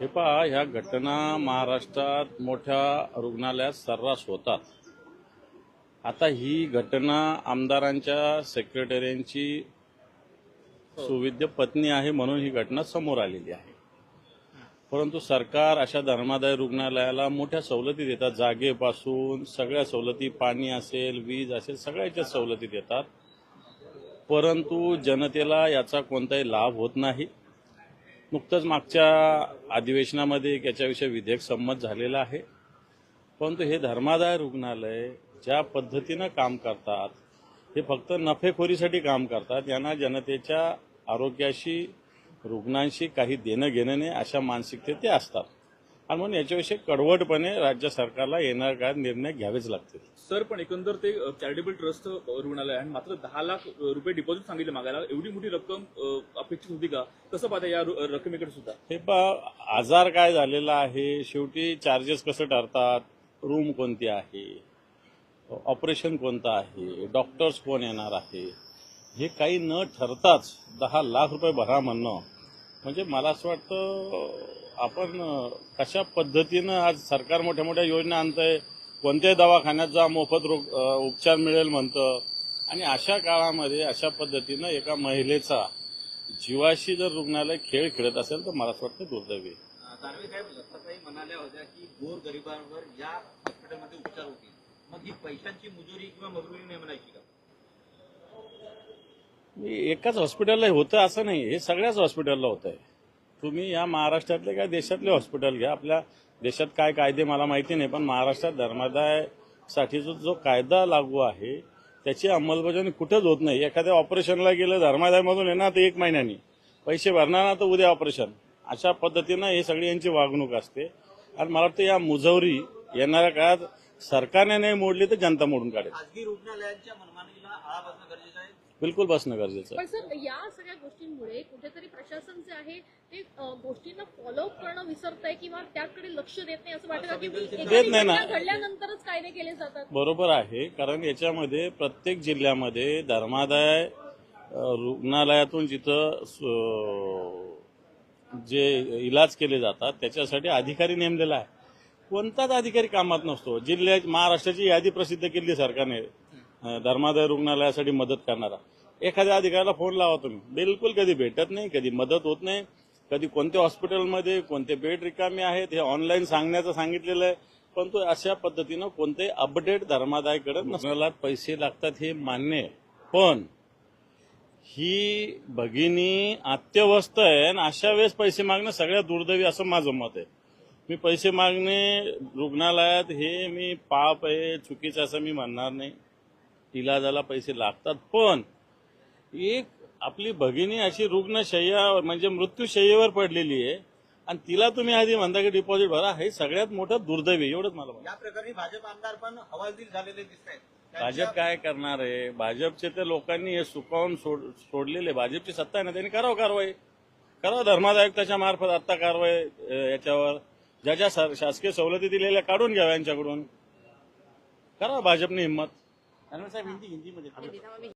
हे पहा ह्या घटना महाराष्ट्रात मोठ्या रुग्णालयात सर्रास होतात. आता ही घटना आमदारांच्या सेक्रेटरींची सुविद्य पत्नी आहे म्हणून ही घटना समोर आलेली आहे. परंतु सरकार अशा धर्मादाय रुग्णालयाला मोठ्या सवलती देतात. जागेपासून सगळ्या सवलती पाणी असेल वीज असेल सगळ्याच्या सवलती देतात. परंतु जनतेला याचा कोणताही लाभ होत नाही. नुकतंच मागच्या अधिवेशनामध्ये एक याच्याविषयी विधेयक संमत झालेलं आहे. परंतु हे धर्मादाय रुग्णालय ज्या पद्धतीनं काम करतात हे फक्त नफेखोरीसाठी काम करतात यांना जनतेच्या आरोग्याशी रुग्णांशी काही देणं घेणं नाही अशा मानसिकते ते असतात. आणि म्हणून याच्याविषयी कडवटपणे राज्य सरकारला येणार काळात निर्णय घ्यावेच लागतील. सर पण एकंदर ते चॅरिटेबल ट्रस्ट रुग्णालय आहे आणि मात्र दहा लाख रुपये डिपॉझिट सांगितले मागायला. एवढी मोठी रक्कम अपेक्षित होती का? कसं पाहता या रकमेकडे सुद्धा? हे पहा आजार काय झालेला आहे? शेवटी चार्जेस कसं ठरतात? रूम कोणती आहे? ऑपरेशन कोणतं आहे? डॉक्टर्स कोण येणार आहे? हे काही न ठरताच दहा लाख रुपये भरा म्हणणं म्हणजे मला असं वाटतं आपण कशा पद्धतीनं आज सरकार मोठ्या मोठ्या योजना आणतंय कोणत्याही दवाखान्यात जा मोफत रोग उपचार मिळेल म्हणतं. आणि अशा काळामध्ये अशा पद्धतीनं एका महिलेचा जीवाशी जर रुग्णालय खेळ खेळत असेल तर मला असं वाटतं दुर्दैवी. दानवे साहेब म्हणाल्या होत्या की गोर गरिबांवर या हॉस्पिटलमध्ये उपचार होतील. मग ही पैशांची मुजुरी किंवा मजुरी नाही म्हणायची का? एकाच हॉस्पिटलला होतं असं नाही हे सगळ्याच हॉस्पिटलला होतं आहे तुम्ही या महाराष्ट्रातले काय देशातले हॉस्पिटल घ्या? आपल्या देशात काय कायदे मला माहिती नाही पण महाराष्ट्रात धर्मादायसाठीचा जो कायदा लागू आहे त्याची अंमलबजावणी कुठंच होत नाही. एखाद्या ऑपरेशनला गेलं धर्मादायमधून येणार तर एक महिन्यानी. पैसे भरणार ना तर उद्या ऑपरेशन. अशा पद्धतीनं हे सगळी यांची वागणूक असते. आणि मला वाटतं या मुजवरी येणाऱ्या काळात सरकारने नाही मोडली तर जनता मोडून काढेल. बसणं गरजेचं बिलकुल बसणं गरजेचं आहे. पण सर या सगळ्या गोष्टींमुळे कुठेतरी प्रशासन जे आहे ते अ, गोष्टींना फॉलोअप करणं विसरत आहे किंवा त्याकडे लक्ष देत नाही असं वाटतं का की देत नाही. ना. घटना घडल्यानंतरच कायदे केले जातात? बरोबर आहे कारण याच्यामध्ये प्रत्येक जिल्ह्यामध्ये धर्मादाय अ, रुग्णालयातून जिथं स- जे इलाज केले जातात त्याच्यासाठी अधिकारी नेमलेला आहे. कोणताच अधिकारी कामात नसतो. जिल्ह्यात महाराष्ट्राची यादी प्रसिद्ध केली सरकारने. धर्मादाय रुग्णालयासाठी मदत करणारा. एखाद्या अधिकाऱ्याला फोन लावा तुम्ही. बिलकुल कधी भेटत नाही कधी मदत होत नाही कधी कोणत्या हॉस्पिटलमध्ये कोणते बेड रिकामे आहेत हे ऑनलाईन सांगण्याचं सांगितलेलं आहे. पण तो अशा पद्धतीनं कोणते अपडेट धर्मादायकडे नसण्याला पैसे लागतात हे मान्य आहे. पण ही भगिनी अत्यवस्थ आहे आणि अशा वेळेस पैसे मागणं सगळ्यात दुर्दैवी असं माझं मत आहे. मी पैसे मागणे रुग्णालयात हे मी पाप आहे चुकीचं असं मी म्हणणार नाही. इलाजाला पैसे लागतात. पण एक आपली भगिनी अशी रुग्णशय्या म्हणजे मृत्यूशय्येवर पडलेली आहे. आणि तिला तुम्ही आधी म्हणता की डिपॉझिट भरा. हे सगळ्यात मोठं दुर्दैवी. एवढंच मला. या प्रकरणी भाजप आमदार पण हवालदिल झालेले दिसत आहेत भाजप काय करणार आहे? भाजपचे तर लोकांनी हे सुकावून सोड सोडलेले. भाजपची सत्ता आहे ना त्यांनी करावं कारवाई. करावं धर्मादाय आयुक्ताच्या मार्फत आत्ता कारवाई याच्यावर. ज्या ज्या शासकीय सवलती दिलेल्या काढून घ्याव्या यांच्याकडून. करा भाजपने हिंमत. साहेब हिंदी हिंदीमध्ये